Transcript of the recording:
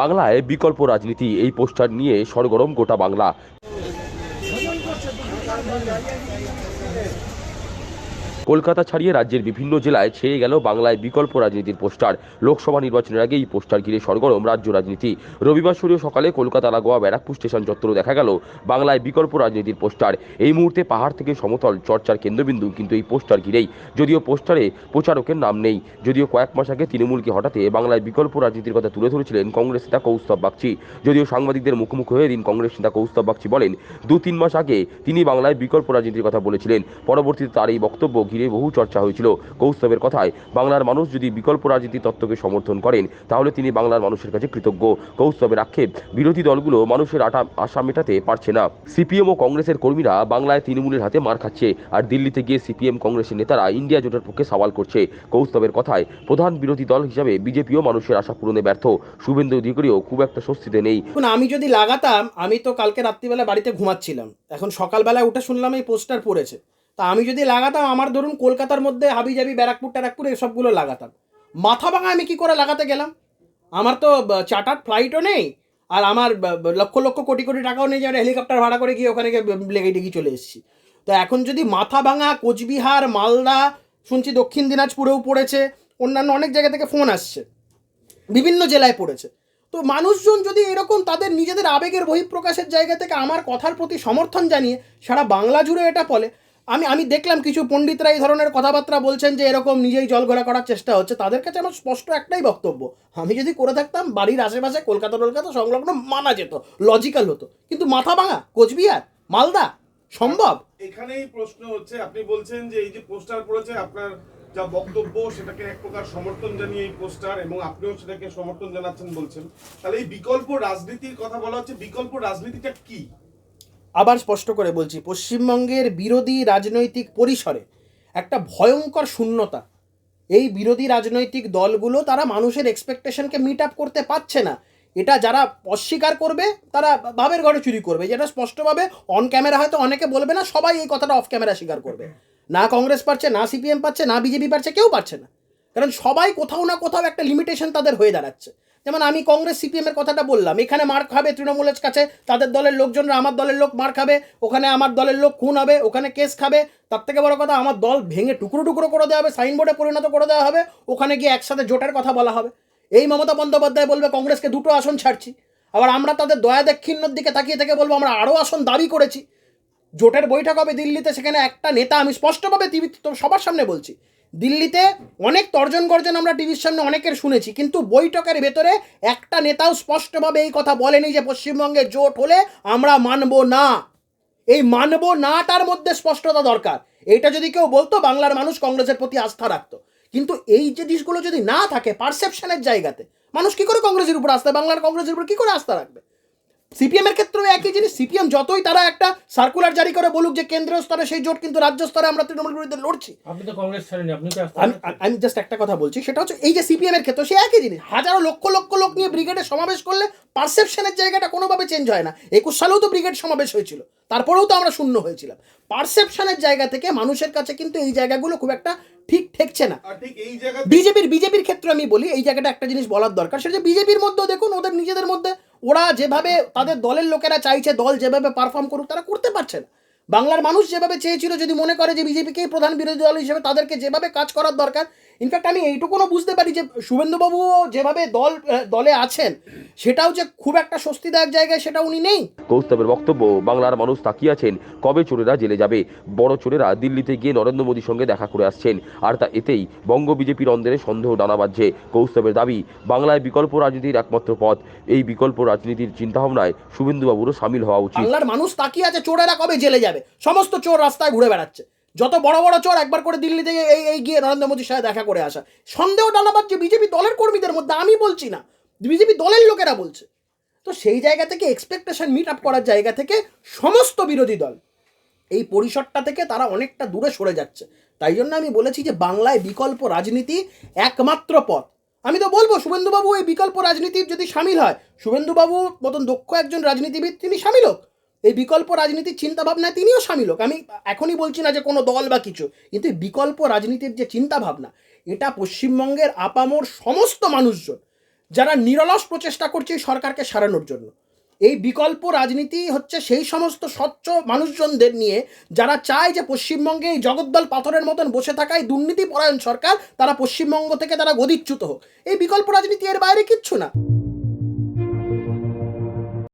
বাংলায় বিকল্প রাজনীতি। এই পোস্টার নিয়ে সরগরম গোটা বাংলা। কলকাতা ছাড়িয়ে রাজ্যের বিভিন্ন জেলায় ছেয়ে গেল বাংলায় বিকল্প রাজনীতির পোস্টার। লোকসভা নির্বাচনের আগে এই পোস্টার ঘিরে সরগরম রাজ্য রাজনীতি। রবিবার সূর্য সকালে কলকাতা, লাগোয়া, ব্যারাকপুর স্টেশন চত্বরে দেখা গেল বাংলায় বিকল্প রাজনীতির পোস্টার। এই মুহূর্তে পাহাড় থেকে সমতল চর্চার কেন্দ্রবিন্দু কিন্তু এই পোস্টার ঘিরেই। যদিও পোস্টারে প্রচারকের নাম নেই, যদিও কয়েক মাস আগে তৃণমূলকে হঠাতে বাংলায় বিকল্প রাজনীতির কথা তুলে ধরেছিলেন কংগ্রেস নেতা কৌস্তব বাগচি। যদিও সাংবাদিকদের মুখোমুখি হয়ে দিন কংগ্রেস নেতা কৌস্তব বাগচি বলেন দু তিন মাস আগে তিনি বাংলায় বিকল্প রাজনীতির কথা বলেছিলেন। পরবর্তীতে তার এই বক্তব্য ঘিরে বহু চর্চা হয়েছিল। কৌস্তবের কথায়, বাংলার মানুষ যদি বিকল্প রাজনীতি তত্ত্বকে সমর্থন করেন, তাহলে তিনি বাংলার মানুষের কাছে কৃতজ্ঞ। কৌস্তবের আক্ষেপ, বিরোধী দলগুলো মানুষের আটা, আশা মেটাতে পারছে না। সিপিএম ও কংগ্রেসের কর্মীরা বাংলায় তৃণমূলের হাতে মার খাচ্ছে, আর দিল্লিতে গিয়ে সিপিএম কংগ্রেসের নেতারা ইন্ডিয়া জোটের পক্ষে সওয়াল করছে। কৌস্তবের কথায়, প্রধান বিরোধী দল হিসাবে বিজেপিও মানুষের আশা পূরণে ব্যর্থ। শুভেন্দু অধিকারীও খুব একটা স্বস্তিতে নেই। আমি যদি লাগাতাম আমি তো কালকে রাত্রিবেলা বাড়িতে ঘুমাচ্ছিলাম। এখন সকালবেলা উঠে শুনলাম এই পোস্টার পড়েছে। তা আমি যদি লাগাতাম, আমার ধরুন কলকাতার মধ্যে হাবিজাবি, ব্যারাকপুর, ট্যারাকপুর এসবগুলো লাগাতাম। মাথা ভাঙা আমি কি করে লাগাতে গেলাম? আমার তো চার্টার ফ্লাইটও নেই, আর আমার লক্ষ লক্ষ কোটি কোটি টাকাও নেই যে হেলিকপ্টার ভাড়া করে গিয়ে ওখানে গিয়ে লেগে টেগে চলে এসেছি। তো এখন যদি মাথা ভাঙা কোচবিহার, মালদা, শুনছি দক্ষিণ দিনাজপুরেও পড়েছে, অন্যান্য অনেক জায়গা থেকে ফোন আসছে, বিভিন্ন জেলায় পড়েছে। তো মানুষজন যদি এরকম তাদের নিজেদের আবেগের বহিঃপ্রকাশের জায়গা থেকে আমার কথার প্রতি সমর্থন জানিয়ে সারা বাংলা জুড়ে এটা বলে আমি আমি দেখলাম কিছু পণ্ডিতরা এই ধরনের কথাবার্তা বলছেন যে এরকম নিজেই জল ঘোলা করার চেষ্টা হচ্ছে। তাদের কাছে আমার স্পষ্ট একটাই বক্তব্য, আমি যদি করে থাকতাম, বাড়ির আশেপাশে কলকাতা টলকাতা সংলগ্ন মানা যেত লজিক্যাল হতো। কিন্তু মাথা ভাঙা কোচবিহার, মালদা, সম্ভব? এখানেই প্রশ্ন হচ্ছে, আপনি বলছেন যে এই যে পোস্টার পড়েছে, আপনার যা বক্তব্য, সেটাকে এক প্রকার সমর্থন জানিয়ে এই পোস্টার, এবং আপনিও সেটাকে সমর্থন জানাচ্ছেন বলছেন। তাহলে এই বিকল্প রাজনীতির কথা বলা হচ্ছে, বিকল্প রাজনীতিটা কি? আবার স্পষ্ট করে বলছি, পশ্চিমবঙ্গের বিরোধী রাজনৈতিক পরিসরে একটা ভয়ঙ্কর শূন্যতা। এই বিরোধী রাজনৈতিক দলগুলো তারা মানুষের এক্সপেকটেশনকে মিট আপ করতে পারছে না। এটা যারা অস্বীকার করবে, তারা ভাবের ঘরে চুরি করবে। যেটা স্পষ্টভাবে অন ক্যামেরা হয়তো অনেকে বলবে না, সবাই এই কথাটা অফ ক্যামেরা স্বীকার করবে। না কংগ্রেস পারছে, না সিপিএম পাচ্ছে না বিজেপি পারছে, কেউ পারছে না। কারণ সবাই কোথাও না কোথাও একটা লিমিটেশন তাদের হয়ে দাঁড়াচ্ছে। যেমন আমি কংগ্রেস সিপিএম এর কথাটা বললাম, এখানে মার খাবে তৃণমূলের কাছে, তাদের দলের লোকজনরা, আমার দলের লোক মার খাবে, ওখানে আমার দলের লোক খুন হবে, ওখানে কেস খাবে, তার থেকে বড় কথা আমার দল ভেঙে টুকরো টুকরো করে দেওয়া হবে, সাইনবোর্ডে পরিণত করে দেওয়া হবে, ওখানে গিয়ে একসাথে জোটের কথা বলা হবে। এই মমতা বন্দ্যোপাধ্যায় বলবে, কংগ্রেসকে দুটো আসন ছাড়ছি। আবার আমরা তাদের দয়া দাক্ষিণ্যর দিকে তাকিয়ে থেকে বলব, আমরা আরও আসন দাবি করেছি। জোটের বৈঠক হবে দিল্লিতে, সেখানে একটা নেতা আমি স্পষ্টভাবে টিভি তো সবার সামনে বলছি। দিল্লিতে অনেক তর্জন গর্জন আমরা টিভির সামনে অনেকের শুনেছি, কিন্তু বৈঠকের ভেতরে একটা নেতাও স্পষ্টভাবে এই কথা বলেনি যে পশ্চিমবঙ্গে জোট হলে আমরা মানব না। এই মানব নাটার মধ্যে স্পষ্টতা দরকার। এইটা যদি কেউ বলতো, বাংলার মানুষ কংগ্রেসের প্রতি আস্থা রাখতো। কিন্তু এই জিনিসগুলো যদি না থাকে পারসেপশনের জায়গাতে, মানুষ কি করে কংগ্রেসের উপর আস্থা, বাংলার কংগ্রেসের উপর কি করে আস্থা রাখবে? সিপিএম এর ক্ষেত্রেও একই জিনিস সিপিএম যতই তারা একটা সার্কুলার জারি করে বলুক যে কেন্দ্রীয় স্তরে সেই জোট কিন্তু রাজ্য স্তরে আমরা তৃণমূল বিরুদ্ধে লড়ছি। আপনি তো কংগ্রেস ছাড়েনি আপনি তো আস্থা আমি জাস্ট একটা কথা বলছি সেটা হচ্ছে এই যে সিপিএম এর ক্ষেত্রে সে একই জিনিস। হাজারো লক্ষ লক্ষ লোক নিয়ে ব্রিগেডে সমাবেশ করলে পারসেপশনের জায়গাটা কোনোভাবে চেঞ্জ হয় না। একুশ সালেও তো ব্রিগেড সমাবেশ হয়েছিল তারপরেও তো আমরা শূন্য হয়েছিলাম। পারসেপশনের জায়গা থেকে মানুষের কাছে কিন্তু এই জায়গাগুলো খুব একটা ঠিক ঠেকছে না। আর ঠিক এই জায়গা বিজেপির বিজেপির ক্ষেত্রে আমি বলি এই জায়গাটা একটা জিনিস বলার দরকার সেটা যে বিজেপির মধ্যেও দেখুন ওদের নিজেদের মধ্যে ওরা যেভাবে তাদের দলের লোকেরা চাইছে, দল যেভাবে পারফর্ম করুক, তারা করতে পারছে না। বাংলার মানুষ যেভাবে চেয়েছিল, যদি মনে করে যে বিজেপিকেই প্রধান বিরোধী দল হিসেবে, তাদেরকে যেভাবে কাজ করার দরকার ইনফ্যাক্ট আমি এইটুকুনও বুঝতে পারি যে শুভেন্দুবাবুও যেভাবে দল দলে আছেন সেটাও যে খুব একটা স্বস্তিদায়ক জায়গায় সেটা উনি নেই। কৌস্তবের বক্তব্য বাংলার মানুষ তাকিয়ে আছেন কবে চোরেরা জেলে যাবে? বড় চোরেরা দিল্লিতে গিয়ে নরেন্দ্র মোদীর সঙ্গে দেখা করে আসছেন আর তা এতেই বঙ্গ বিজেপির অন্দরে সন্দেহ ডানা বাজছে কৌস্তবের দাবি বাংলায় বিকল্প রাজনীতির একমাত্র পথ। এই বিকল্প রাজনীতির চিন্তাভাবনায় শুভেন্দুবাবুরও সামিল হওয়া উচিত। বাংলার মানুষ তাকিয়ে আছে চোরেরা কবে জেলে যাবে? সমস্ত চোর রাস্তায় ঘুরে বেড়াচ্ছে। যত বড় বড় চোর একবার করে দিল্লি থেকে এই এই গিয়ে নরেন্দ্র মোদীর সাথে দেখা করে আসা। সন্দেহ ডালাবাদ যে বিজেপি দলের কর্মীদের মধ্যে আমি বলছি না, বিজেপি দলের লোকেরা বলছে। তো সেই জায়গা থেকে এক্সপেকটেশন মিট আপ করার জায়গা থেকে সমস্ত বিরোধী দল, এই পরিসরটা থেকে তারা অনেকটা দূরে সরে যাচ্ছে। তাই জন্য আমি বলেছি যে বাংলায় বিকল্প রাজনীতি একমাত্র পথ। আমি তো বলব, শুভেন্দুবাবু এই বিকল্প রাজনীতির যদি সামিল হয় শুভেন্দুবাবু মতন দক্ষ একজন রাজনীতিবিদ তিনি সামিল হোক। এই বিকল্প রাজনীতির চিন্তা ভাবনায় তিনিও সামিল হোক। আমি এখনই বলছি না যে কোনো দল বা কিছু, কিন্তু বিকল্প রাজনীতির যে চিন্তা ভাবনা এটা পশ্চিমবঙ্গের আপামোর সমস্ত মানুষজন, যারা নিরলস প্রচেষ্টা করছে সরকারকে সারানোর জন্য। এই বিকল্প রাজনীতি হচ্ছে সেই সমস্ত স্বচ্ছ মানুষজনদের নিয়ে, যারা চায় যে পশ্চিমবঙ্গে এই জগদ্দল পাথরের মতন বসে থাকা এই দুর্নীতি পরায়ণ সরকার, তারা পশ্চিমবঙ্গ থেকে তারা গদিচ্যুত হোক। এই বিকল্প রাজনীতি এর বাইরে কিচ্ছু না।